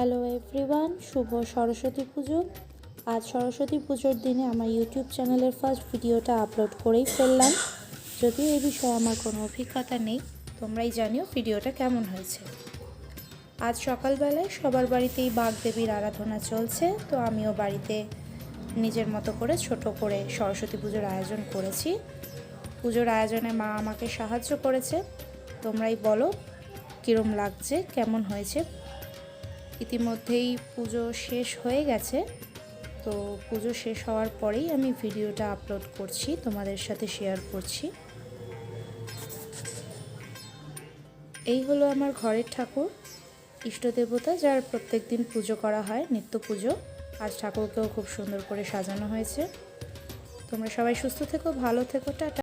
Hello everyone শুভ সরস্বতী পুজো। আজ সরস্বতী পুজোর দিনে আমার ইউটিউব চ্যানেলের ফার্স্ট ভিডিওটা আপলোড করেই ফেললাম। যদিও এই বিষয়ে আমার কোনো অভিজ্ঞতা নেই, তোমরাই জানিও ভিডিওটা কেমন হয়েছে। আজ সকালবেলায় সবার বাড়িতেই বাগদেবীর আরাধনা চলছে, তো আমিও বাড়িতে নিজের মতো করে ছোট করে সরস্বতী পুজোর আয়োজন করেছি। পুজোর আয়োজনে মা আমাকে সাহায্য করেছে। তোমরাই বলো, কীরম লাগছে, কেমন হয়েছে? ইতিমধ্যেই পুজো শেষ হয়ে গেছে। তো পুজো শেষ হওয়ার পরেই আমি ভিডিওটা আপলোড করছি, তোমাদের সাথে শেয়ার করছি। এই হলো আমার ঘরের ঠাকুর, ইষ্ট দেবতা, যার প্রত্যেক দিন পুজো করা হয়, নিত্য পুজো। আর ঠাকুরকেও খুব সুন্দর করে সাজানো হয়েছে। তোমরা সবাই সুস্থ থেকো, ভালো থেকো, টাটা।